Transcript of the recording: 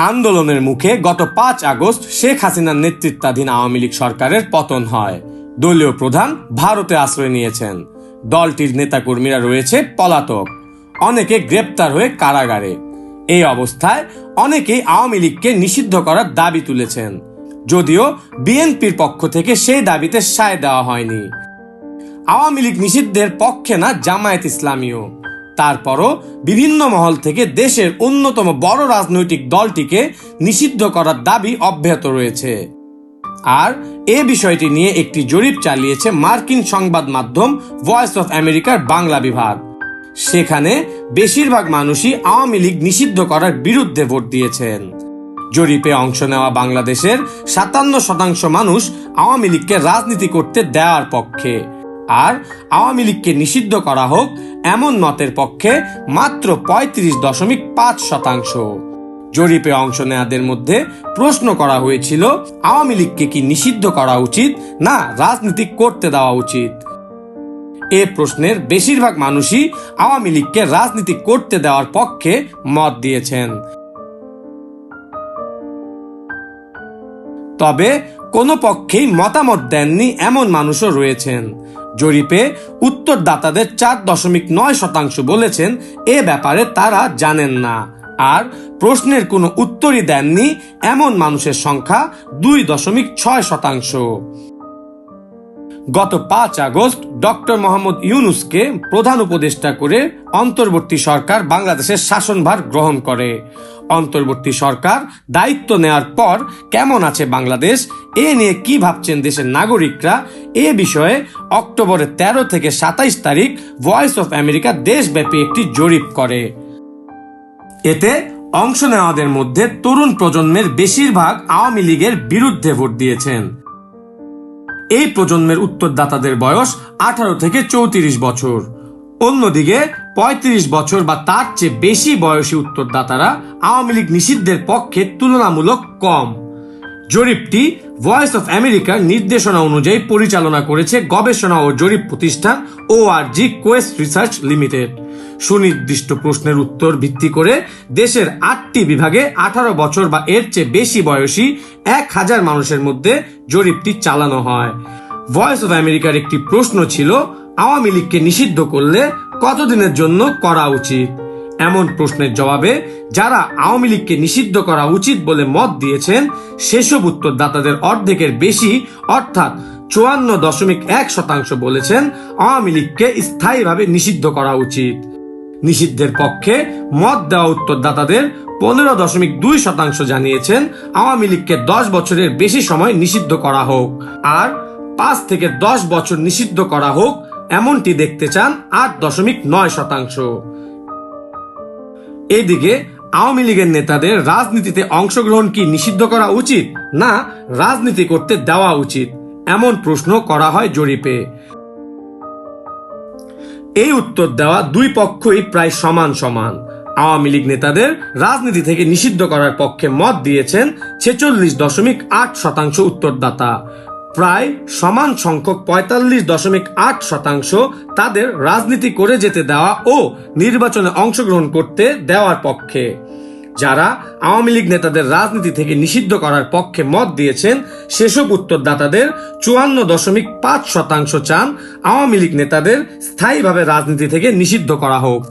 আন্দোলনের মুখে গত পাঁচ আগস্ট শেখ হাসিনার নেতৃত্বাধীন আওয়ামী লীগ সরকারের পতন হয়। দলীয় প্রধান ভারতে আশ্রয় নিয়েছেন। দলটির নেতাকর্মীরা রয়েছে পলাতক। অনেকে গ্রেপ্তার হয়ে কারাগারে। এই অবস্থায় অনেকেই আওয়ামী লীগকে নিষিদ্ধ করার দাবি তুলেছেন। যদিও বিএনপির পক্ষ থেকে সেই দাবিতে সায় দেওয়া হয়নি। আওয়ামী লীগ নিষিদ্ধের পক্ষে না জামায়াত ইসলামীও। তারপরও বিভিন্ন মহল থেকে দেশের অন্যতম বড় রাজনৈতিক দলটিকে নিষিদ্ধ করার দাবি অব্যাহত রয়েছে। আর এ বিষয়টি নিয়ে একটি জরিপ চালিয়েছে মার্কিন সংবাদ মাধ্যম ভয়েস অফ আমেরিকার বাংলা বিভাগ। সেখানে বেশিরভাগ মানুষই আওয়ামী লীগ নিষিদ্ধ করার বিরুদ্ধে ভোট দিয়েছেন। জরিপে অংশ নেওয়া বাংলাদেশের সাতান্ন শতাংশ মানুষ আওয়ামী লীগকে রাজনীতি করতে দেওয়ার পক্ষে। আর আওয়ামী লীগকে নিষিদ্ধ করা হোক, এমন মতের পক্ষে মাত্র পঁয়ত্রিশ দশমিক পাঁচ শতাংশ। জরিপে অংশ নেওয়াদের মধ্যে প্রশ্ন করা হয়েছিল, আওয়ামী লীগকে কি নিষিদ্ধ করা উচিত না রাজনীতি করতে দেওয়া উচিত? এ প্রশ্নের বেশিরভাগ মানুষই আওয়ামী লীগকে রাজনীতি করতে দেওয়ার পক্ষে মত দিয়েছেন। তবে কোনো পক্ষেই মতামত দেননি এমন মানুষও রয়েছেন। জরিপে উত্তরদাতাদের চার দশমিক নয় শতাংশ বলেছেন, এ ব্যাপারে তারা জানেন না। আর প্রশ্নের কোনো উত্তরই দেননি এমন মানুষের সংখ্যা দুই দশমিক ছয় শতাংশ। গত পাঁচ আগস্ট ডক্টর মোহাম্মদ ইউনুসকে প্রধান উপদেষ্টা করে অন্তর্বর্তী সরকার বাংলাদেশের শাসনভার গ্রহণ করে। অন্তর্বর্তী সরকার দায়িত্ব নেওয়ার পর কেমন আছে বাংলাদেশ? এ নিয়ে কি ভাবছেন দেশের নাগরিকরা? এ বিষয়ে অক্টোবরের তেরো থেকে সাতাইশ তারিখ ভয়েস অফ আমেরিকা দেশব্যাপী একটি জরিপ করে। এতে অংশ নেওয়াদের মধ্যে তরুণ প্রজন্মের বেশিরভাগ আওয়ামী লীগের বিরুদ্ধে ভোট দিয়েছেন। এই প্রজন্মের উত্তরদাতাদের বয়স আঠারো থেকে চৌত্রিশ বছর। অন্যদিকে ৩৫ বছর বা তার চেয়ে বেশি বয়সী উত্তরদাতারা আওয়ামী লীগ নিষিদ্ধের পক্ষে তুলনামূলক কম। জরিপটি ভয়েস অফ আমেরিকার নির্দেশনা অনুযায়ী পরিচালনা করেছে গবেষণা ও জরিপ প্রতিষ্ঠান জি কোয়েস্ট রিসার্চ লিমিটেড সুনির্দিষ্ট প্রশ্নের উত্তর ভিত্তি করে দেশের আটটি বিভাগে আঠারো বছর বা এর চেয়ে বেশি বয়সী এক হাজার মানুষের মধ্যে জরিপটি চালানো হয়। ভয়েস অফ আমেরিকার একটি প্রশ্ন ছিল, আওয়ামী লীগকে নিষিদ্ধ করলে কতদিনের জন্য করা উচিত? এমন প্রশ্নের জবাবে, যারা আওয়ামী লীগকে নিষিদ্ধ করা উচিত বলে মত দিয়েছেন, সেসব উত্তরদাতাদের অর্ধেকের বেশি, অর্থাৎ চুয়ান্ন দশমিক এক শতাংশ বলেছেন, আওয়ামী লীগকে স্থায়ীভাবে নিষিদ্ধ করা উচিত। নিষিদ্ধের পক্ষে মত দেওয়া উত্তরদাতাদের পনেরো দশমিক দুই শতাংশ জানিয়েছেন, আওয়ামী লীগকে দশ বছরের বেশি সময় নিষিদ্ধ করা হোক। আর পাঁচ থেকে দশ বছর নিষিদ্ধ করা হোক, এমনটি দেখতে চান আট দশমিক নয় শতাংশ। এদিকে, আওয়ামী লীগের নেতাদের রাজনীতিতে অংশগ্রহণ কি নিষিদ্ধ করা উচিত, না রাজনীতি করতে দেওয়া উচিত, এমন প্রশ্ন করা হয় জরিপে। এই উত্তর দেওয়া দুই পক্ষই প্রায় সমান সমান। আওয়ামী লীগ নেতাদের রাজনীতি থেকে নিষিদ্ধ করার পক্ষে মত দিয়েছেন ছেচল্লিশ দশমিক আট শতাংশ উত্তরদাতা। প্রায় সমান সংখ্যক পঁয়তাল্লিশ দশমিক আট শতাংশ তাদের রাজনীতি করে যেতে দেওয়া ও নির্বাচনে অংশগ্রহণ করতে দেওয়ার পক্ষে। যারা আওয়ামী লীগ নেতাদের রাজনীতি থেকে নিষিদ্ধ করার পক্ষে মত দিয়েছেন, সেসব উত্তরদাতাদের চুয়ান্ন দশমিক পাঁচ শতাংশ চান আওয়ামী লীগ নেতাদের স্থায়ীভাবে রাজনীতি থেকে নিষিদ্ধ করা হোক।